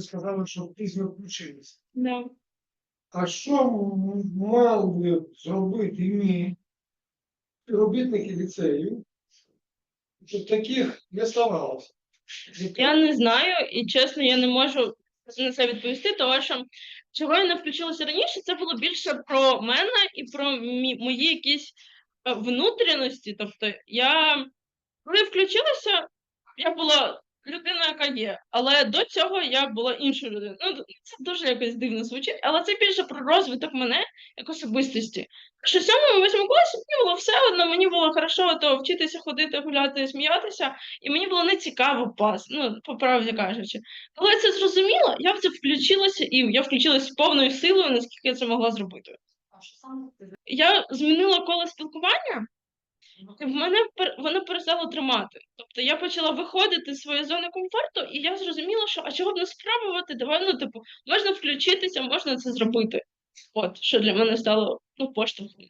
Сказали, що пізно включилися. Да. А що мав би зробити мій співробітники ліцею, щоб таких не ставалося? Я не знаю, і чесно, я не можу на це відповісти, тому що чого я не включилася раніше, це було більше про мене і про мі- мої якісь е, внутрішності. Тобто, я коли включилася, я була людина, яка є, але до цього я була іншою людиною. Ну, це дуже якось дивно звучить, але це більше про розвиток мене як особистості. Що сьомому восьмому класі мені було все одно, мені було хорошо то вчитися ходити, гуляти, сміятися, і мені було не цікаво пас, ну, по правді кажучи. Коли я це зрозуміла, я в це включилася, і я включилася повною силою, наскільки я це могла зробити. Я змінила коло спілкування, мене воно перестало тримати. Тобто я почала виходити з своєї зони комфорту, і я зрозуміла, що а чого б не спробувати, давай, ну, типу, можна включитися, можна це зробити. От, що для мене стало ну, поштовхом.